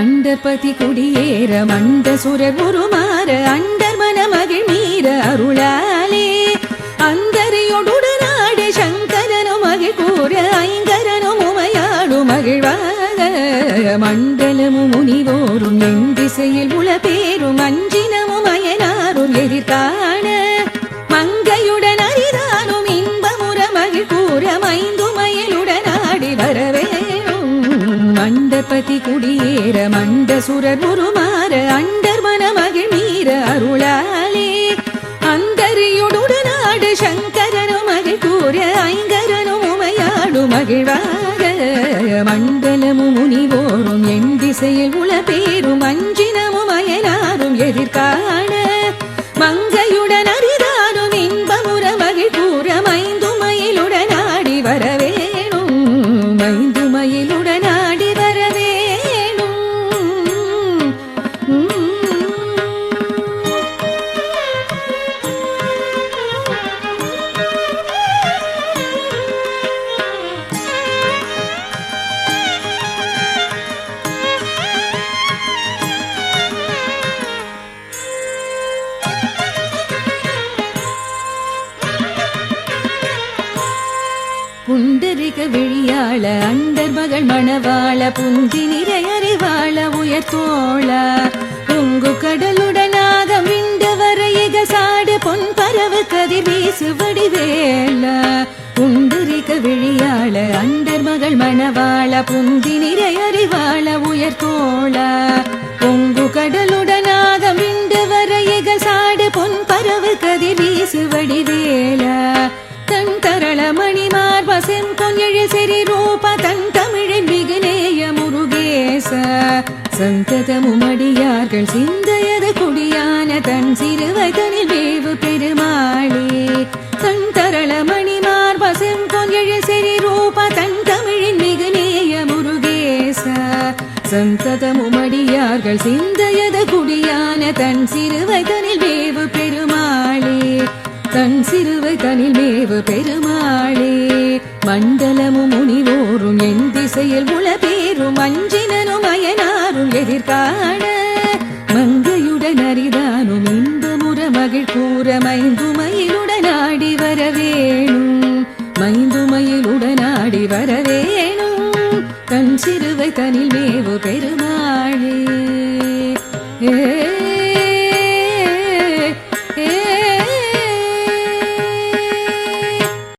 அண்டபதி குடியேற மண்ட சுரர் உருமாற அண்டர் மனமகிழ் மீற அருளாலே. அந்தரையொடுடனாடு சங்கரனும் மகிழ் கூற ஐங்கரனும் உமையாடு மகிழ்வாக மண்டலமும் முனிவோரும் என் திசையில் உள பேரும் அஞ்சினமும் அயனாரும் எதிர்த்தார். மண்டபதி குடியேற மண்ட சுரர் உருமாற அண்டர் மன மகிழ் மீற அருளாலே. அந்தரியுடு நாடு சங்கரனும் மகிழ் கூற ஐங்கரனும் உமையாடு மகிழ்வாக. மண்டலமும் முனிவோரும் எண் திசையில் உள பேரும் அஞ்சினமும் அயனாரும் எதிர்காண புண்டரிக விழியாள அண்டர் மகள் மணவாள புந்தி நிறை அறிவாள உயர் தோழ பொங்கு கடலுடனாக மிண்ட வரையிக சாடு பொன் பரவு கதி வீசு வடிவேல புண்டரிக விழியாள அண்டர் மகள் மணவாள புந்தி நிறை அறிவாள உயர் தோழ பொங்கு கடலுடனாக மிண்ட வரையிக சாடு பொன் பரவு கதி வீசு வடிவேல பொன்யழு செறி ரூப தன் தமிழின் மிகு நேய முருகேச. சந்ததமும் அடியார்கள் சிந்தையது குடியான தன் சிறுவதனில் வேவு பெருமாளே. தன் தரள மணிமார் வசம் பொன்யழு செறி ரூப தன் தமிழின் மிகு நேய முருகேச. சந்ததமும் அடியார்கள் சிந்தையது குடியான தன் சிறுவதனில் வேவு பெருமாளே. தன் சிறுவை தனில் மேவு பெருமாள் மண்டலமும் முனிவோரும் என் திசையில் உளபேரும் அஞ்சினனும் அயனாரும் எதிர்காண. மங்கையுடன் அரிதானும் இன்பமுற மகிழ் கூற மைந்துமயிலுடன் ஆடி வரவேணும். மைந்துமயிலுடன் ஆடி வரவேணும். தன் சிறுவை தனில் மேவு பெருமாளே. ஏ